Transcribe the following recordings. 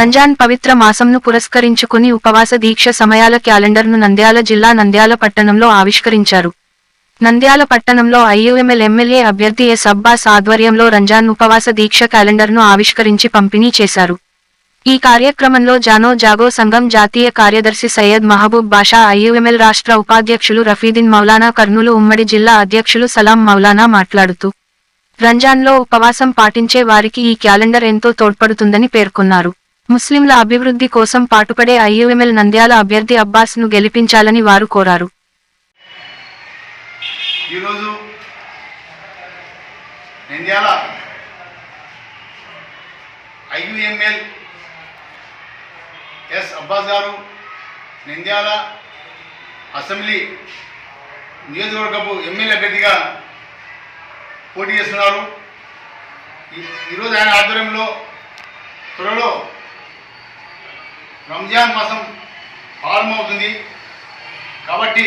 రంజాన్ పవిత్ర మాసంను పురస్కరించుకుని ఉపవాస దీక్ష సమయాల క్యాలెండర్ను నంద్యాల జిల్లా నంద్యాల పట్టణంలో ఆవిష్కరించారు. నంద్యాల పట్టణంలో ఐయుఎంఎల్ ఎమ్మెల్యే అభ్యర్థి ఎస్ అబ్బాస్ ఆధ్వర్యంలో రంజాన్ ఉపవాస దీక్ష క్యాలెండర్ను ఆవిష్కరించి పంపిణీ చేశారు. ఈ కార్యక్రమంలో జానో జాగో సంఘం జాతీయ కార్యదర్శి సయ్యద్ మహబూబ్ బాషా ఐయుఎంఎల్ రాష్ట్ర ఉపాధ్యక్షులు రఫీదిన్ మౌలానా కర్నూలు ఉమ్మడి జిల్లా అధ్యక్షులు సలాం మౌలానా మాట్లాడుతూ రంజాన్లో ఉపవాసం పాటించే వారికి ఈ క్యాలెండర్ ఎంతో తోడ్పడుతుందని పేర్కొన్నారు. ముస్లింల అభివృద్ధి కోసం పాటుపడే ఐయుఎంఎల్ నంద్యాల అభ్యర్థి అబ్బాస్ను గెలిపించాలని వారు కోరారు. ఈరోజు నంద్యాల ఐయుఎంఎల్ ఎస్ అబ్బాస్ గారు నంద్యాల అసెంబ్లీ నియోజకవర్గపు ఎమ్మెల్యే అభ్యర్థిగా పోటీ చేస్తున్నారు. ఈరోజు ఆయన ఆధ్వర్యంలో త్వరలో రంజాన్ మాసం ప్రారంభమవుతుంది కాబట్టి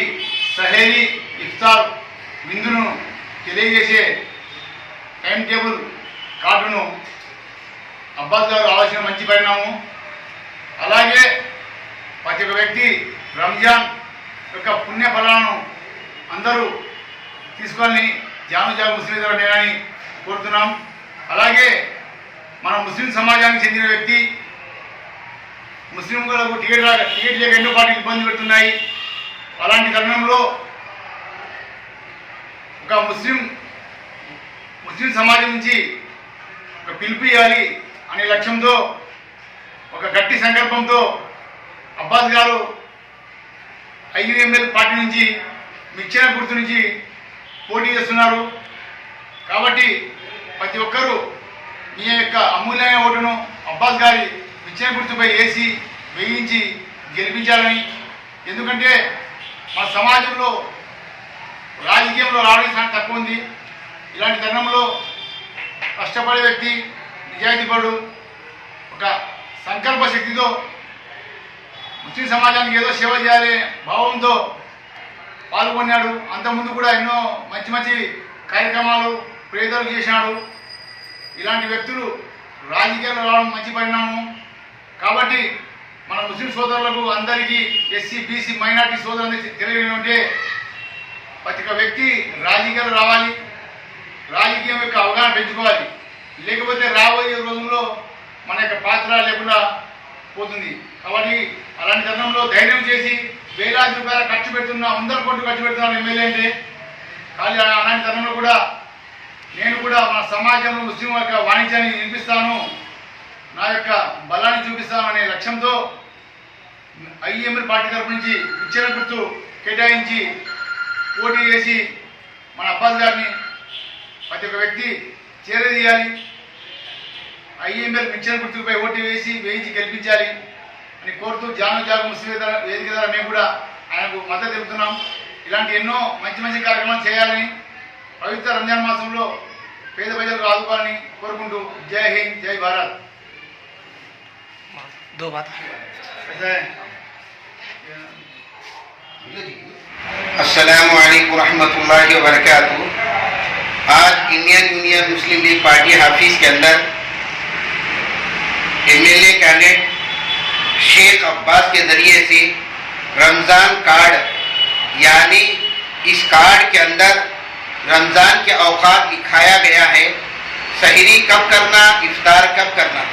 సహేరీ ఇఫ్తార్ విందును తెలియజేసే టైం టేబుల్ కార్డును అబ్బాస్ గారు ఆలోచన మంచి పరిణామం. అలాగే ప్రతి ఒక్క వ్యక్తి రంజాన్ యొక్క పుణ్య ఫలాలను అందరూ తీసుకొని జాను జాగు ముస్లిం నేనని కోరుతున్నాం. అలాగే మన ముస్లిం సమాజానికి చెందిన వ్యక్తి ముస్లింలకు టికెట్ రా- టికెట్ లేక ఎన్నో పార్టీలు ఇబ్బంది పెడుతున్నాయి. అలాంటి తరుణంలో ఒక ముస్లిం ముస్లిం సమాజం నుంచి ఒక పిలుపు ఇవ్వాలి అనే లక్ష్యంతో ఒక గట్టి సంకల్పంతో అబ్బాస్ గారు ఐయుఎంఎల్ పార్టీ నుంచి మిచ్చిన గుర్తు నుంచి పోటీ చేస్తున్నారు. కాబట్టి ప్రతి ఒక్కరూ మీ యొక్క అమూల్యమైన ఓటును అబ్బాస్ గారి మిచ్చిన గుర్తుపై వేసి వేయించి గెలిపించాలని. ఎందుకంటే మా సమాజంలో రాజకీయంలో రావడానికి చాలా తక్కువ ఉంది. ఇలాంటి తరుణంలో కష్టపడే వ్యక్తి నిజాయితీపడు ఒక సంకల్ప శక్తితో ముస్లిం సమాజానికి ఏదో సేవ చేయాలనే భావంతో పాల్గొన్నాడు. అంతకుముందు కూడా ఎన్నో మంచి మంచి కార్యక్రమాలు ప్రేదలు చేసినాడు ఇలాంటి వ్యక్తులు రాజకీయాల్లో రావడం మంచి పరిణామం. కాబట్టి మన ముస్లిం సోదరులకు అందరికీ ఎస్సీ బీసీ మైనార్టీ సోదరులందరికీ తెలియజేయమంటే ప్రతి ఒక్క వ్యక్తి రాజకీయాలు రావాలి రాజకీయం యొక్క అవగాహన పెంచుకోవాలి. లేకపోతే రాబోయే రోజుల్లో మన యొక్క పాత్ర లేకుండా పోతుంది. కాబట్టి అలాంటి తరుణంలో ధైర్యం చేసి వేలాది రూపాయలు ఖర్చు పెడుతున్న వందల కోట్లు ఖర్చు పెడుతున్నాను ఎమ్మెల్యే అంటే కానీ అలాంటి తరుణంలో కూడా నేను కూడా మన సమాజంలో ముస్లిం యొక్క వాణిజ్యాన్ని నిర్మిస్తాను నా యొక్క బలాన్ని చూపిస్తాను. లక్ష్యంతో ఐఎంఎల్ పార్టీ తరపు నుంచి ఇచ్చిన గుర్తు కేటాయించి పోటీ చేసి మన అబ్బాస్ గారిని ప్రతి ఒక్క వ్యక్తి చేరదీయాలి. ఐఎంఎల్ మిక్చర్ గుర్తుపై ఓటీ వేసి వేయించి గెలిపించాలి అని కోరుతూ జాను జాగు ముస్లిం వేదిక ద్వారా మేము కూడా ఆయనకు మద్దతు తెలుపుతున్నాం. ఇలాంటి ఎన్నో మంచి మంచి కార్యక్రమాలు చేయాలని పవిత్ర రంజాన్ మాసంలో పేద ప్రజలకు ఆదుకోవాలని కోరుకుంటూ జై హింద్ జై భారత్. دو بات السلام علیکم ورحمۃ اللہ وبرکاتہ۔ آج انڈین یونین مسلم لیگ پارٹی حافظ کے اندر ایم ایل اے کینڈیڈیٹ شیخ عباس کے ذریعے سے رمضان کارڈ یعنی اس کارڈ کے اندر رمضان کے اوقات دکھایا گیا ہے۔ شہری کب کرنا افطار کب کرنا۔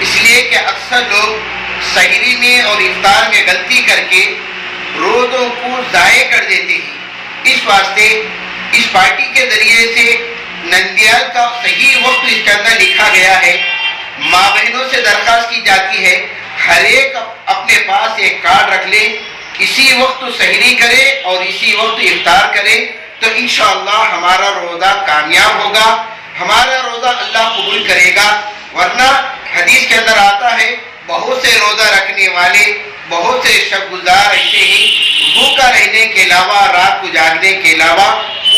اس لیے کہ اکثر لوگ سحری میں اور افطار میں غلطی کر کے روزوں کو ضائع کر دیتے ہیں۔ اس واسطے اس پارٹی کے ذریعے سے نندیال کا صحیح وقت اس کے اندر لکھا گیا ہے۔ ماں بہنوں سے درخواست کی جاتی ہے، ہر ایک اپنے پاس ایک کارڈ رکھ لے۔ اسی وقت سحری کرے اور اسی وقت افطار کرے تو انشاءاللہ ہمارا روزہ کامیاب ہوگا۔ ہمارا روزہ اللہ قبول کرے گا۔ ورنہ حدیث کے اندر آتا ہے، بہت سے روزہ رکھنے والے، بہت سے شب گزار رہتے ہی بھوکا رہنے کے علاوہ، رات کو جاگنے کے علاوہ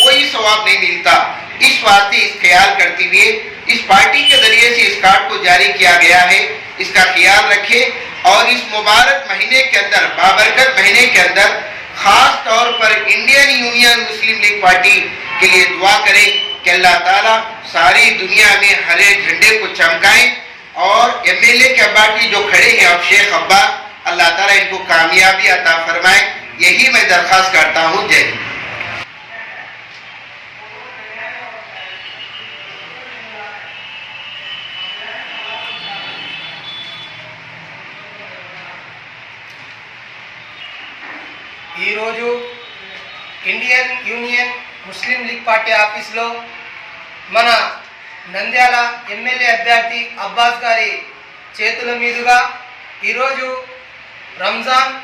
کوئی ثواب نہیں ملتا۔ اس واسطے اس خیال کرتے ہوئے اس پارٹی کے ذریعے سے اس کارڈ کو جاری کیا گیا ہے۔ اس کا خیال رکھے اور اس مبارک مہینے کے اندر، بابرکت مہینے کے اندر خاص طور پر انڈین یونین مسلم لیگ پارٹی کے لیے دعا کریں کہ اللہ تعالیٰ ساری دنیا میں ہرے جھنڈے کو چمکائیں اور ایم ایل اے کے ابا کی جو کھڑے ہیں اب شیخ ابا، اللہ تعالیٰ ان کو کامیابی عطا فرمائے۔ یہی میں درخواست کرتا ہوں۔ جے ఈరోజు Indian Union Muslim League party ఆఫీస్లో మన నంద్యాల ఎమ్మెల్యే అభ్యర్థి అబ్బాస్ గారి చేతుల మీదుగా ఈరోజు రంజాన్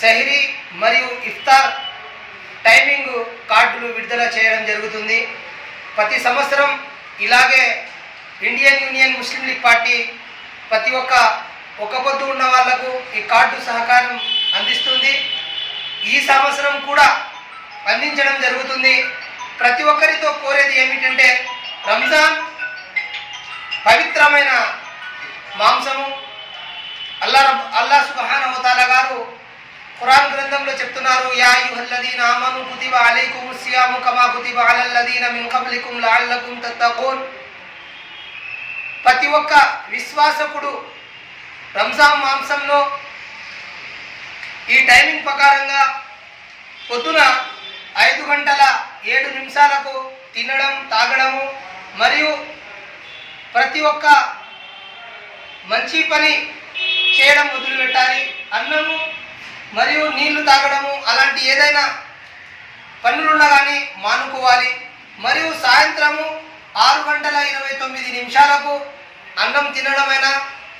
సెహరీ మరియు ఇఫ్తార్ టైమింగ్ కార్డులు విడుదల చేయడం జరుగుతుంది. ప్రతి సంవత్సరం ఇలాగే Indian Union Muslim League party ప్రతి ఒక్క ఒక పొద్దు ఉన్న వాళ్ళకు ఈ కార్డు సహకారం అందిస్తుంది. ఈ సంవత్సరం కూడా అందించడం జరుగుతుంది. ప్రతి ఒక్కరితో కోరేది ఏమిటంటే రంజాన్ పవిత్రమైన మాంసము. అల్లా అల్లా అల్లా సుబ్హానహు గారు ఖురాన్ గ్రంథంలో చెప్తున్నారు యా అయ్యుహల్లదీన ఆమను కుతిబ అలైకుం సియాము కమా కుతిబ అలల్లదీన మిన్ కబ్లికుం లఅల్లకుం తత్తఖూన్ ప్రతి ఒక్క విశ్వాసకుడు రంజాన్ మాంసంలో ఈ టైమింగ్ ప్రకారంగా పొద్దున ఐదు గంటల ఏడు నిమిషాలకు తినడం తాగడము మరియు ప్రతి ఒక్క మంచి పని చేయడం మొదలుపెట్టాలి. అన్నము మరియు నీళ్ళు తాగడము అలాంటి ఏదైనా పనులున్నా కానీ మానుకోవాలి. మరియు సాయంత్రము ఆరు గంటల ఇరవై తొమ్మిది నిమిషాలకు అన్నం తినడమైనా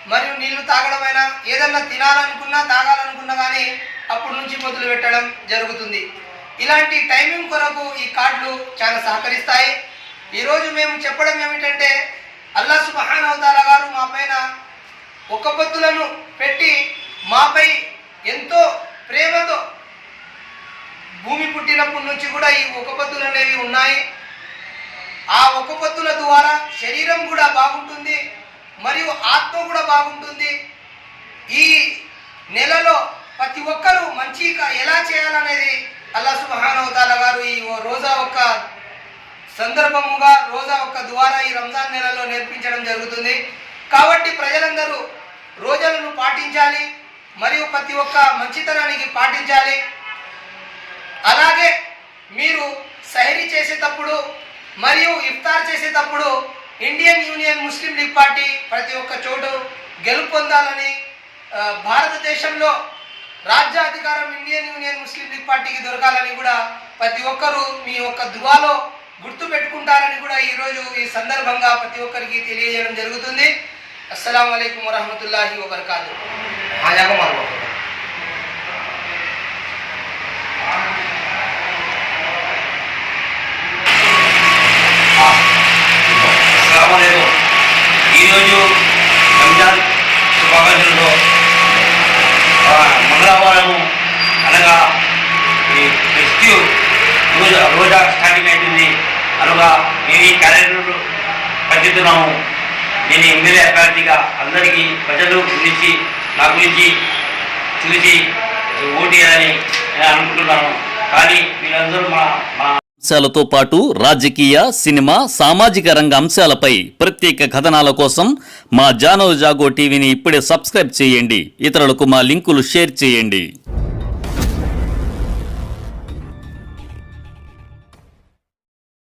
మరియు నీళ్ళు తాగడమైనా ఏదన్నా తినాలనుకున్నా తాగాలనుకున్నా కానీ అప్పటి నుంచి మొదలు పెట్టడం జరుగుతుంది. ఇలాంటి టైమింగ్ కొరకు ఈ కార్డులు చాలా సహకరిస్తాయి. ఈరోజు మేము చెప్పడం ఏమిటంటే అల్లా సుబహాన్ అవతార గారు మా పైన ఒక్క పొత్తులను పెట్టి మాపై ఎంతో ప్రేమతో భూమి పుట్టినప్పటి నుంచి కూడా ఈ ఒక్క పొత్తులు అనేవి ఉన్నాయి. ఆ ఒక్క పొత్తుల ద్వారా శరీరం కూడా బాగుంటుంది మరియు ఆత్మ కూడా బాగుంటుంది. ఈ నెలలో ప్రతి ఒక్కరూ మంచిగా ఎలా చేయాలనేది అల్లా సుబహానవతాల గారు ఈ ఓ రోజా ఒక్క సందర్భముగా రోజా ఒక్క ద్వారా ఈ రంజాన్ నెలలో నేర్పించడం జరుగుతుంది. కాబట్టి ప్రజలందరూ రోజాలను పాటించాలి మరియు ప్రతి ఒక్క మంచితనానికి పాటించాలి. అలాగే మీరు సహరీ చేసేటప్పుడు మరియు ఇఫ్తార్ చేసేటప్పుడు Indian Union Muslim League party ప్రతి ఒక్క చోటు గెలుపొందాలని భారతదేశంలో రాజ్యాధికారం ఇండియన్ యూనియన్ ముస్లిం లీగ్ పార్టీకి దొరకాలని కూడా ప్రతి ఒక్కరూ మీ యొక్క దువాలో గుర్తు పెట్టుకుంటారని కూడా ఈరోజు ఈ సందర్భంగా ప్రతి ఒక్కరికి తెలియజేయడం జరుగుతుంది. అస్సలం అయికం వరహమతుల్లాహి వబర్కాతు హాజాగా మార్గం క్యాలెండర్లు పంచుతున్నాము నేను ఎమ్మెల్యే అభ్యర్థిగా అందరికీ ప్రజలు గురించి నా గురించి చూసి ఓటు వేయాలని అనుకుంటున్నాను. కానీ వీళ్ళందరూ మా మా అంశాలతో పాటు రాజకీయ సినిమా సామాజిక రంగ అంశాలపై ప్రత్యేక కథనాల కోసం మా జానో జాగో టీవీని ఇప్పుడే సబ్స్క్రైబ్ చేయండి. ఇతరులకు మా లింకులు షేర్ చేయండి.